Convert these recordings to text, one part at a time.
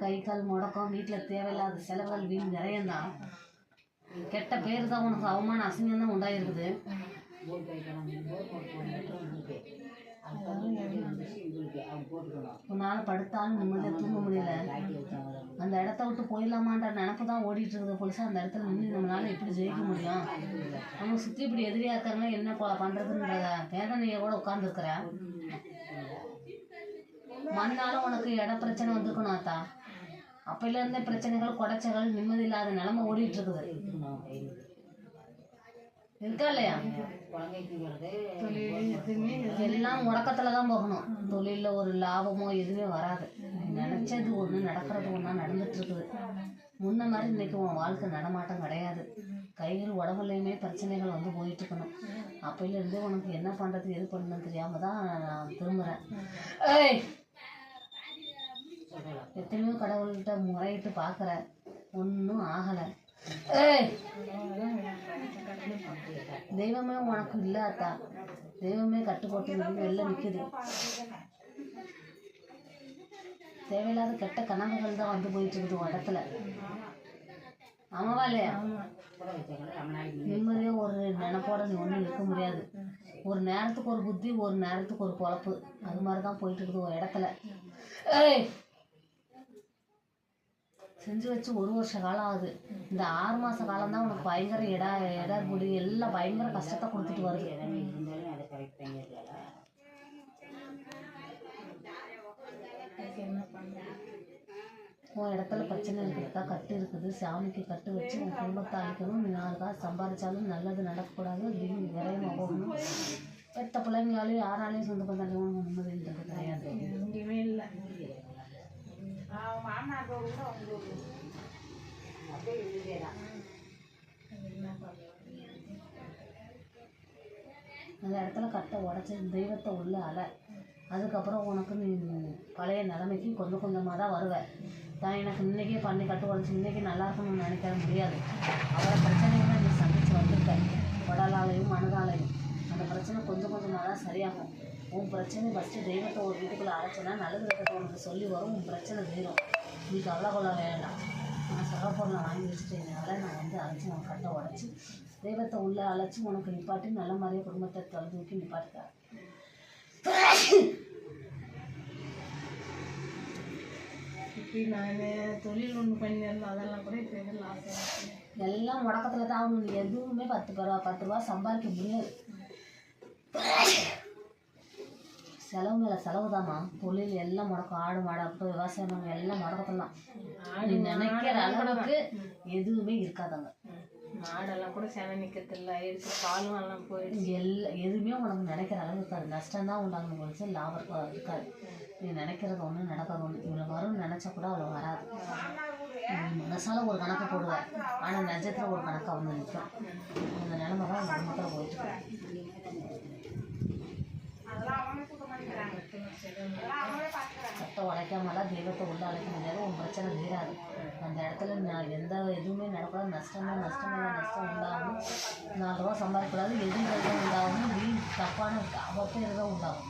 கை கால் முடக்கம் வீட்டில் தேவையில்லாத செலவுகள் வீண் நிறையந்தான் கெட்ட பேர் தான் உனக்கு அவமான அசிங்கம் தான் உண்டாயிருக்குது. போட்டு உன்னால் படுத்தாலும் நிம்மதியாக தூங்க முடியல. அந்த இடத்த விட்டு போயிடலாமான்ற நினப்பு தான் ஓடிட்டு இருக்குது போலீஸா. அந்த இடத்துல நின்று நம்மளால எப்படி ஜெயிக்க முடியும்? நம்ம சுற்றி இப்படி எதிரியாக இருக்காங்க என்ன போல வேதனையை கூட உட்காந்துருக்குறேன் மண்ணாலும் உனக்கு இட பிரச்சனை வந்திருக்கணும் அத்தா அப்பையிலேருந்தே பிரச்சனைகள் குடைச்சல் நிம்மதி இல்லாத நிலைமை ஓடிட்டு இருக்குது இருக்கா இல்லையா? எல்லாம் முடக்கத்துல தான் போகணும். தொழில ஒரு லாபமோ எதுவுமே வராது. நினைச்சது ஒன்று நடக்கிறது ஒன்றா நடந்துட்டு இருக்குது முன்ன மாதிரி இன்னைக்கு உன் வாழ்க்கை நடமாட்டம் கிடையாது. கைகள் உடம்புலையுமே பிரச்சனைகள் வந்து போயிட்டு இருக்கணும் அப்பையிலேருந்தே உனக்கு என்ன பண்ணுறது எது பண்ணணும்னு தெரியாம தான் நான் திரும்புகிறேன் ஏய் எத்தனையோ கடவுள்கிட்ட முறையிட்டு பார்க்குற. ஒன்றும் ஆகலை. ஏய்! தெய்வமே உனக்கு இல்லை அத்தா. தெய்வமே கட்டுப்போட்டு வெளில நிற்குது தேவையில்லாத கெட்ட கனவுகள் தான் வந்து போயிட்டு இருக்குது உன் இடத்துல. ஆமாவா இல்லையா? நிம்மதியாக ஒரு நினப்போட நீ ஒன்றும் இருக்க முடியாது. ஒரு நேரத்துக்கு ஒரு புத்தி ஒரு நேரத்துக்கு ஒரு பொழப்பு. அது மாதிரி தான் போயிட்டு இருக்குது ஒரு இடத்துல. ஏய்! செஞ்சு வச்சு ஒரு வருஷ காலம் ஆகுது. இந்த ஆறு மாச காலம் தான் உனக்கு பயங்கர இட இடர்புடி எல்லாம் பயங்கர கஷ்டத்தை கொடுத்துட்டு வருது. உன் இடத்துல பிரச்சனை இருக்குதுக்கா கட்டு இருக்குது. சாமிக்கு கட்டு வச்சு உன் குடும்பத்தை அழிக்கணும். நீ நாலு காசு சம்பாதிச்சாலும் நல்லது நடக்கக்கூடாது. திடீர்னு விரைமா போகணும். பெத்த பிள்ளைங்களாலையும் யாராலையும் சொந்த பந்தாலையும் நிம்மதி கிடையாது. அப்படியே அந்த இடத்துல கட்டை உடச்சி தெய்வத்தை உள்ள அலை. அதுக்கப்புறம் உனக்கு நீ பழைய நிலைமைக்கு கொஞ்சம் கொஞ்சமாக தான் வருவ. தான் எனக்கு இன்னைக்கே பண்ணி கட்டு உடச்சி இன்றைக்கி நல்லா இருக்கணும்னு நினைக்கிற முடியாது. அவரை பிரச்சனைகளை நீ சந்தித்து வந்திருக்க. உடலாலையும் மனதாலையும். அந்த பிரச்சனை கொஞ்சம் கொஞ்சமாக தான் சரியாகும். உன் பிரச்சனை ஃபஸ்ட்டு தெய்வத்தை ஒரு வீட்டுக்குள்ளே அழைச்சினா நல்லது கட்டத்தை உனக்கு சொல்லி வரும். உன் பிரச்சனை தீரும். நீ கவலை கொள்ள வேண்டாம் நான் சொல்ல பொருளை வாங்கி வச்சுட்டேனால நான் வந்து அழைச்சி உன் கட்டை உடச்சி தெய்வத்தை உள்ளே அழைச்சி உனக்கு நிப்பாட்டி நல்ல மாதிரியே குடும்பத்தை தொலைஞ்சு ஊக்கி நிப்பாட்டுக்க இப்போ நான் தொழில் ஒன்று பண்ணியிருந்தேன் அதெல்லாம் கூட இப்போ ஆகிடுச்சு எல்லாம் முடக்கத்தில் தான் ஆகணும் எதுவுமே பத்து ரூபா பத்து ரூபா சம்பாதிக்க முடியாது செலவு மேலே செலவு தாம்மா தொழில் எல்லாம் முடக்கம். ஆடு மாடாகட்டும் விவசாயம் பண்ண எல்லாம் முடக்கத்தில் தான் நீ நினைக்கிற அளவுக்கு எதுவுமே இருக்காதாங்க. மாடெல்லாம் கூட சென நிற்கிறதில்ல இருக்கு பாலும் எல்லாம் போயிடுச்சு. எல்லா எதுவுமே உனக்கு நினைக்கிற அளவு இருக்காது. நஷ்டம் தான் உண்டாகணும் போலிச்சு லாபம் இருக்க- இருக்காது. நீ நினைக்கிறது ஒன்று நடக்காது. ஒன்று இவ்வளோ வரும்னு நினச்சா கூட அவ்வளோ வராது. மனசால ஒரு கணக்கு போடுவேன் ஆனால் நிஜத்தில் ஒரு கணக்காக வந்து நிற்கும் அந்த நிலமை தான் குடும்பத்தில் போயிட்டு இருக்கு. சட்டை உடைக்காமலாம் தெய்வத்தை உள்ள அழைக்க முடியாது. உன் பிரச்சனை தீராது. அந்த இடத்துல நான் எந்த எதுவுமே நடக்கூடாது நஷ்டம் நஷ்டம் நஷ்டம் உண்டாகும். நாலு ரூபா சம்பாதிக்கூடாது எதிர்கள் தான் உண்டாகும். வீண் தப்பான அவப்பேர் தான் உண்டாகும்.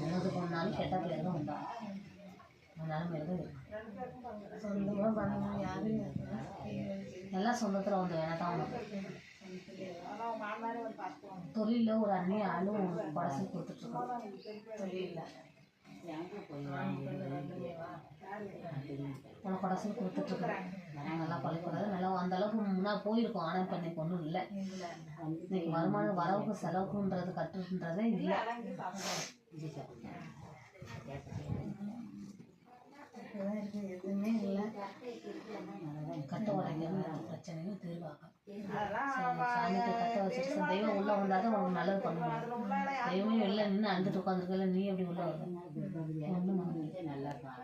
நல்லது பண்ணாலும் கெட்ட பேர் தான் உண்டாகும் சொந்தமாக பண்ணணும். யாரும் எல்லாம் சொந்தத்தில் வந்து வேணா தான் உனக்கு தொழிலில் ஒரு அண்ணி ஆளும் படசு கொடுத்துட்ருக்கோம் தொழிலில். பல போய் கொடுத்துட்ருக்குறேன் நல்லா பழக்கூடாது நல்லா அந்த அளவுக்கு முன்னாடி போயிருக்கோம் ஆனால் இப்போ இன்னைக்கு ஒன்றும் இல்லை இன்னைக்கு வருமானம் வரவுக்கு செலவுக்குன்றது கட்டுன்றதே இல்லை எதுவுமே இல்லை. கட்ட எல்லா பிரச்சனையும் தீர்வாகும். சாமிக்கு கட்ட வச்சுட்டு தெய்வம் உள்ளே வந்தால் தான் உனக்கு நல்லது பண்ண முடியும் தெய்வமே வெளில நின்று அழுதுட்டு உட்காந்துருக்கல நீ எப்படி உள்ளே வருவ ஒன்றும் நல்லா இருக்கும்